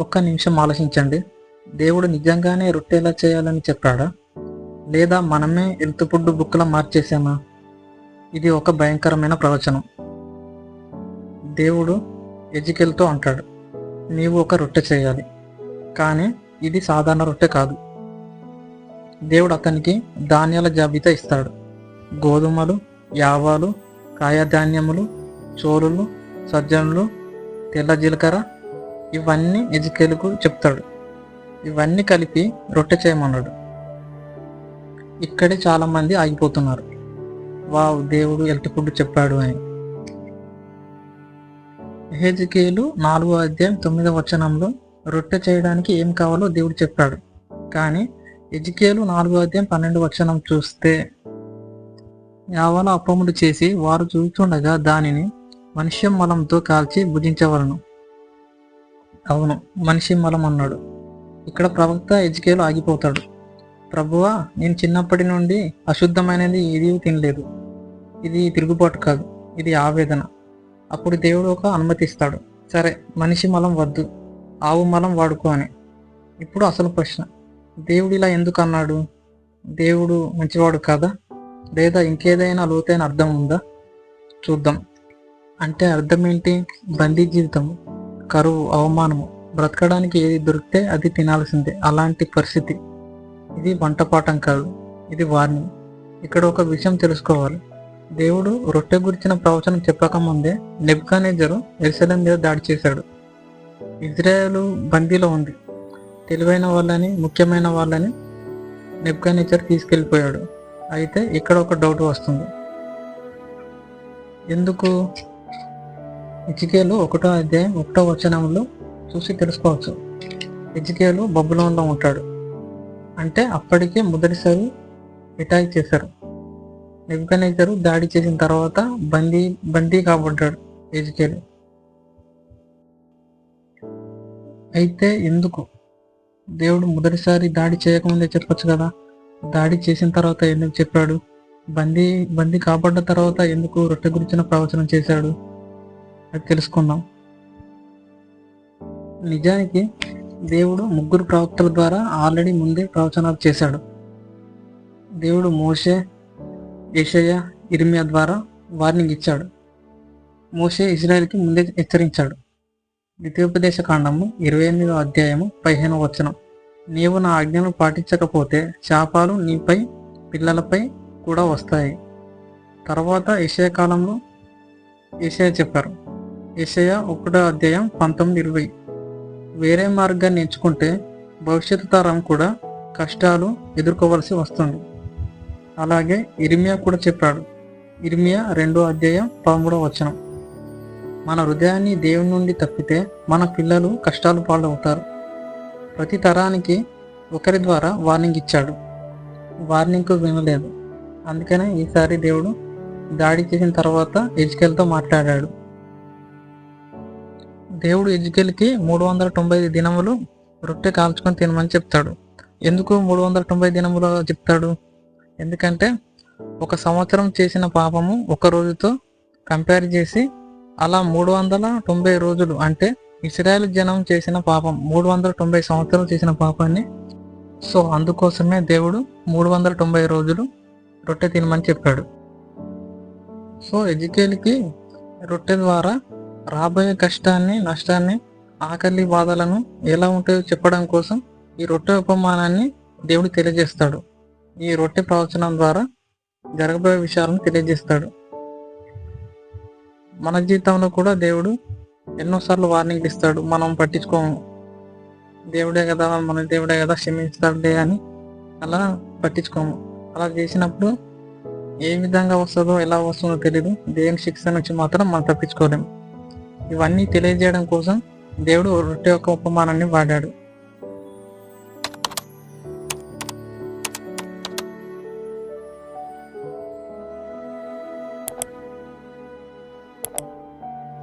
ఒక్క నిమిషం ఆలోచించండి. దేవుడు నిజంగానే రొట్టెలా చేయాలని చెప్పాడా? లేదా మనమే ఎలుతుపుడ్డు బుక్కలా మార్చేసామా ఇది ఒక భయంకరమైన ప్రవచనం. దేవుడు ఎజికెల్తో అంటాడు నీవు ఒక రొట్టె చేయాలి. కానీ ఇది సాధారణ రొట్టె కాదు. దేవుడు అతనికి ధాన్యాల జాబితా ఇస్తాడు. గోధుమలు యావాలు కాయధాన్యములు చోరులు సజ్జనులు తెల్ల జీలకర్ర ఇవన్నీ ఎజికేలుకు చెప్తాడు. ఇవన్నీ కలిపి రొట్టె చేయమన్నాడు. ఇక్కడే చాలా మంది ఆగిపోతున్నారు. వావ్ దేవుడు ఎల్టి ఫుడ్ చెప్పాడు అని. హేజికేలు నాలుగో అధ్యాయం తొమ్మిదవ వచనంలో రొట్టె చేయడానికి ఏం కావాలో దేవుడు చెప్పాడు. కానీ ఎజికేలు నాలుగో అధ్యాయం పన్నెండు వచనం చూస్తే యావల అప్పములు చేసి వారు చూస్తుండగా దానిని మనుష్యం మలంతో కాల్చి భుజించవలను. అవును మనిషి మలం అన్నాడు ఇక్కడ ప్రవక్త ఎజ్కేలు ఆగిపోతాడు. ప్రభువా నేను చిన్నప్పటి నుండి అశుద్ధమైనది ఏది తినలేదు. ఇది తిరుగుబాటు కాదు ఇది ఆవేదన. అప్పుడు దేవుడు ఒక అనుమతిస్తాడు. సరే మనిషి మలం వద్దు ఆవు మలం వాడుకో అని. ఇప్పుడు అసలు ప్రశ్న దేవుడు ఇలా ఎందుకు అన్నాడు? దేవుడు మంచివాడు కాదా? లేదా ఇంకేదైనా లోతైన అర్థం ఉందా? చూద్దాం. అంటే అర్థం ఏంటి బందీ జీవితం కరువు అవమానము బ్రతకడానికి ఏది దొరికితే అది తినాల్సిందే. అలాంటి పరిస్థితి. ఇది వంటపాఠం కాదు. ఇది వార్నింగ్. ఇక్కడ ఒక విషయం తెలుసుకోవాలి. దేవుడు రొట్టె గురించిన ప్రవచనం చెప్పకముందే నెబ్కానేజరు ఎరుసలేం మీద దాడి చేశాడు. ఇజ్రాయెల్ బందీలో ఉంది. తెలివైన వాళ్ళని ముఖ్యమైన వాళ్ళని నెబ్కానేజర్ తీసుకెళ్ళిపోయాడు. అయితే ఇక్కడ ఒక డౌట్ వస్తుంది. ఎందుకు ఇజికేలు ఒకటో అధ్యాయం ఒకటో వచనంలో చూసి తెలుసుకోవచ్చు. ఇజికేలు బబులోన్లో ఉంటాడు. అంటే అప్పటికే మొదటిసారి రిటైర్ చేశారు. నెబ్కనేజరు దాడి చేసిన తర్వాత బందీ బందీ కాబడ్డాడు ఎజికేలు అయితే ఎందుకు? దేవుడు మొదటిసారి దాడి చేయకముందే చెప్పొచ్చు కదా? దాడి చేసిన తర్వాత ఎందుకు చెప్పాడు? బందీ బందీ కాబడ్డ తర్వాత ఎందుకు రొట్టె గురించిన ప్రవచనం చేశాడు? అది తెలుసుకుందాం. నిజానికి దేవుడు ముగ్గురు ప్రవక్తల ద్వారా ఆల్రెడీ ముందే ప్రవచనాలు చేశాడు. దేవుడు మోషే ఏషయ ఇర్మియా ద్వారా వార్నింగ్ ఇచ్చాడు. మోషే ఇజ్రాయెల్కి ముందే హెచ్చరించాడు. ద్వితీయోపదేశ కాండము ఇరవై ఎనిమిదో అధ్యాయము పదిహేను వచనం. నీవు నా ఆజ్ఞను పాటించకపోతే శాపాలు నీపై పిల్లలపై కూడా వస్తాయి. తర్వాత ఏషయ కాలంలో ఏషయ చెప్పారు. ఏషయ ఒకటో అధ్యాయం పంతొమ్మిది ఇరవై. వేరే మార్గాన్ని ఎంచుకుంటే భవిష్యత్తు తరం కూడా కష్టాలు ఎదుర్కోవలసి వస్తుంది. అలాగే ఇర్మియా కూడా చెప్పాడు. ఇర్మియా రెండో అధ్యాయం పదమూడవ వచనం. మన హృదయాన్ని దేవుని నుండి తప్పితే మన పిల్లలు కష్టాలు పాలవుతారు. ప్రతి తరానికి ఒకరి ద్వారా వార్నింగ్ ఇచ్చాడు. వార్నింగ్ వినలేదు. అందుకనే ఈసారి దేవుడు దాడి చేసిన తర్వాత ఎజ్కెల్తో మాట్లాడాడు. దేవుడు ఎజ్కెల్కి మూడు వందల తొంభై దినములు రొట్టె కాల్చుకొని తినమని చెప్తాడు. ఎందుకు మూడు వందల తొంభై దినములు చెప్తాడు? ఎందుకంటే ఒక సంవత్సరం చేసిన పాపము ఒక రోజుతో కంపేర్ చేసి అలా మూడు వందల తొంభై రోజులు అంటే ఇస్రాయల్ జనం చేసిన పాపం మూడు వందల తొంభై సంవత్సరాలు చేసిన పాపాన్ని సో అందుకోసమే దేవుడు మూడు వందల తొంభై రోజులు రొట్టె తినమని చెప్పాడు. సో ఎజుకేల్కి రొట్టె ద్వారా రాబోయే కష్టాన్ని నష్టాన్ని ఆకలి బాధలను ఎలా ఉంటాయో చెప్పడం కోసం ఈ రొట్టె ఉపమానాన్ని దేవుడు తెలియజేస్తాడు. ఈ రొట్టె ప్రవచనం ద్వారా జరగబోయే విషయాలను తెలియజేస్తాడు. మన జీవితంలో కూడా దేవుడు ఎన్నోసార్లు వార్నింగ్ ఇస్తాడు. మనం పట్టించుకోము. దేవుడే కదా మన దేవుడే కదా క్షమిస్తాడులే అని అలా పట్టించుకోము. అలా చేసినప్పుడు ఏ విధంగా వస్తుందో ఎలా వస్తుందో తెలియదు దేవుని శిక్ష నుంచి మాత్రం మనం తప్పించుకోలేము. ఇవన్నీ తెలియజేయడం కోసం దేవుడు రొట్టె యొక్క ఉపమానాన్ని వాడాడు.